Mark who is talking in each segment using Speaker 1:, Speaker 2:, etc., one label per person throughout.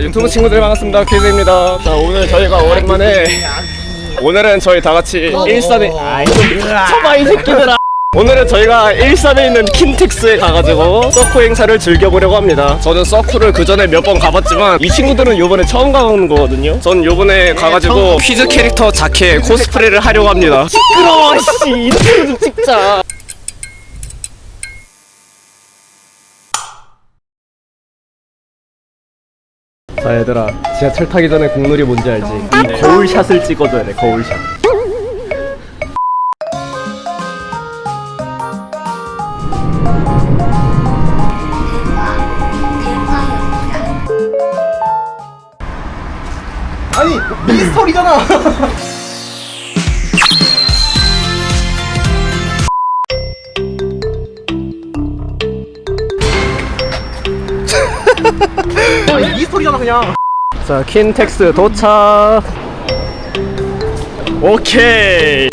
Speaker 1: 유튜브 친구들 반갑습니다. 퀴즈입니다. 자 오늘 저희가 오랜만에 오늘은 저희 다 같이 일산에 쳐봐 이 새끼들아. 오늘은 저희가 일산에 있는 킨텍스에 가가지고 서쿠 행사를 즐겨보려고 합니다. 저는 서쿠를 그 전에 몇 번 가봤지만 이 친구들은 요번에 처음 가보는 거거든요. 전 요번에 가가지고 퀴즈 캐릭터 자켓 코스프레를 하려고 합니다. 시끄러워 씨 인트로 좀 찍자. 자 얘들아 지하철 타기 전에 공놀이 뭔지 알지? 이 거울샷을 찍어줘야 돼 거울샷
Speaker 2: 아니 미스터리잖아. 아니 미스터리잖아 그냥.
Speaker 1: 자 킨텍스 도착 오케이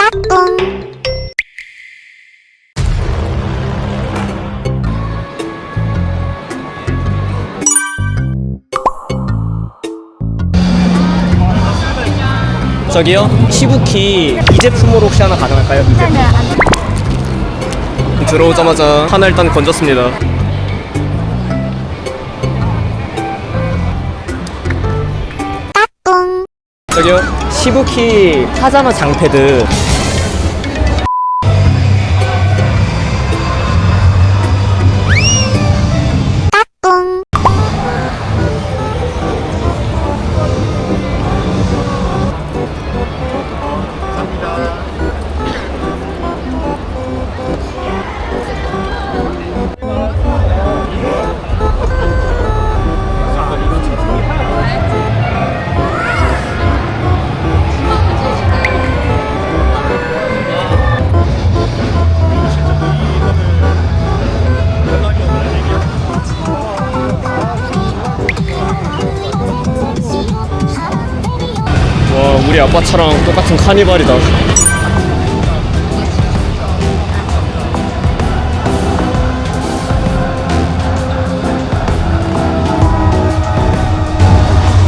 Speaker 1: 저기요 시부키 이 제품으로 혹시 하나 가능할까요? 이 제품. 들어오자마자 하나 일단 건졌습니다 저기요. 시부키 파자마 장패드 우리 아빠 차랑 똑같은 카니발이다.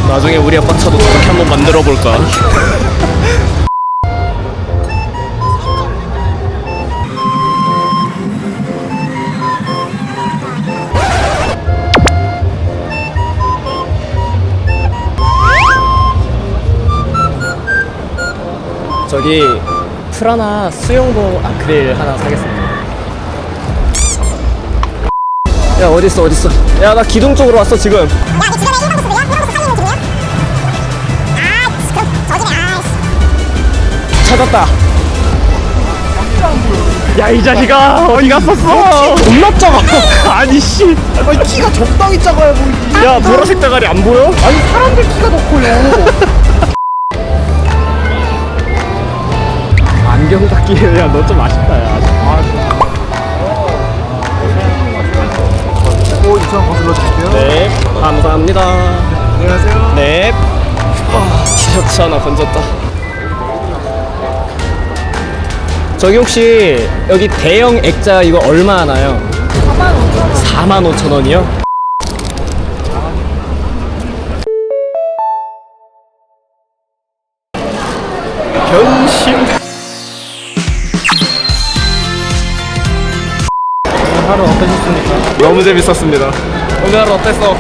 Speaker 1: 나중에 우리 아빠 차도 저렇게 한번 만들어 볼까 저기 프라나 수영복 아크릴 하나 사겠습니다. 야 어딨어 어딨어? 야 나 기둥 쪽으로 왔어 지금.
Speaker 3: 야, 이 주변에.
Speaker 1: 찾았다. 야 이 자식아 어디 갔었어? 겁나 작아. 아니 씨.
Speaker 2: 아니 키가 적당히 작아야 보이지.
Speaker 1: 야 보라색 대가리 안 보여?
Speaker 2: 아니 사람들 키가 더 오 2천 원 거슬러 드릴게요.
Speaker 1: 네 감사합니다.
Speaker 2: 안녕하세요.
Speaker 1: 네. 아, 티셔츠 하나 건졌다. 저기 혹시 여기 대형 액자 이거 얼마 하나요? 4만 5천 원이요? 변신
Speaker 2: 어떠셨습니까?
Speaker 1: 너무 재밌었습니다. 오늘 하루 어땠어?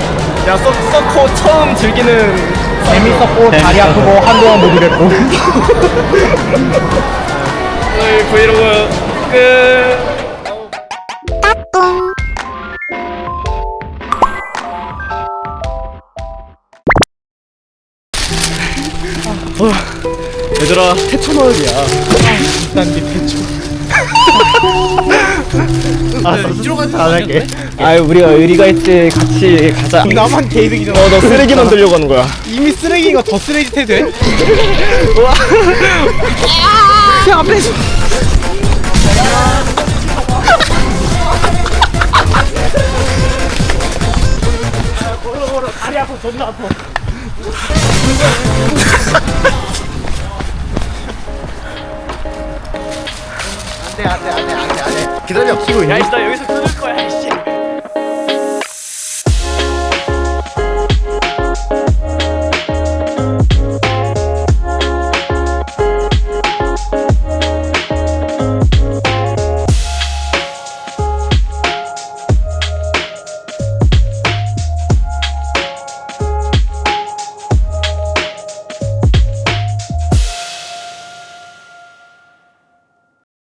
Speaker 1: 야 서, 서코 처음 즐기는
Speaker 2: 재밌었고 다리 아프고 한동안 못 일했고.
Speaker 1: 오늘 브이로그 끝. 어, 얘들아 태초 마을이야.
Speaker 2: 난밑 아, 이로 가서 안 할게.
Speaker 1: 아유 우리가 의리가 있지 같이 가자.
Speaker 2: 나만 개이득이잖아.
Speaker 1: 어너 쓰레기 만들려고 하는 거야.
Speaker 2: 이미 쓰레기인 거더 쓰레기 태 돼?
Speaker 1: 와.
Speaker 2: 그 앞에 서. 안돼 안돼 안돼 안돼 기다려 키고 있니?
Speaker 1: 야 이따 여기서 끊을 거야.